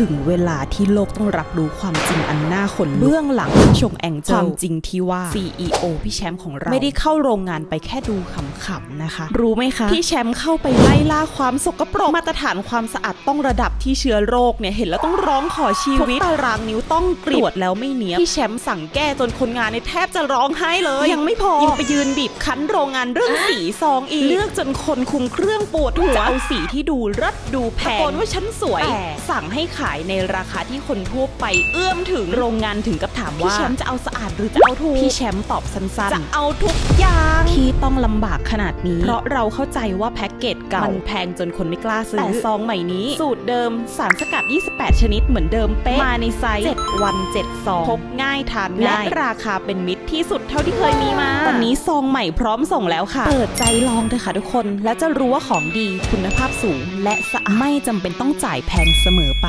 ถึงเวลาที่โลกต้องรับรู้ความจริงอันน่าขนลุกเบื้องหลังชงแองเจิลความจริงที่ว่า CEO พี่แชมป์ของเรา ไม่ได้เข้าโรงงานไปแค่ดูขำๆนะคะ รู้ไหมคะ พี่แชมป์เข้าไปไล่ล่าความสกปรกมาตรฐานความสะอาดต้องระดับที่เชื้อโรคเนี่ยเห็นแล้วต้องร้องขอชีวิตตารางนิ้วต้องกรีดตรวจแล้วไม่เนี้ยบพี่แชมป์สั่งแก้จนคนงานในยแทบจะร้องไห้เลย ยังไม่พอยังไปยืนบีบคั้นโรงงานเรื่องสีซองอีกเลือกจนคนคุมเครื่องปวดหัวเอาสีที่ดูเลิศดูแพงตะโกนว่าฉันสวยแต่สั่งให้ขายในราคาที่คนทั่วไปเอื้อมถึงโรงงานถึงกับถามว่าพี่แชมป์จะเอาสะอาดหรือจะเอาถูกพี่แชมป์ตอบสั้นๆจะเอาทุกอย่างที่ต้องลำบากขนาดนี้ เพราะเราเข้าใจว่าแพ็กเกจเก่ามันแพงจนคนไม่กล้าซื้อแต่ซองใหม่นี้ สูตรเดิมสารสกัด 28 ชนิดเหมือนเดิมเป๊ะมาในไซส์7วัน7ซองพกง่ายทานง่ายและราคาเป็นมิตรที่สุดเท่าที่เคยมีมาวันนี้ซองใหม่พร้อมส่งแล้วค่ะเปิดใจลองเถอะค่ะทุกคน แล้วจะรู้ว่าของดีคุณภาพสูง และสะอาดไม่จำเป็นต้องจ่ายแพงเสมอไป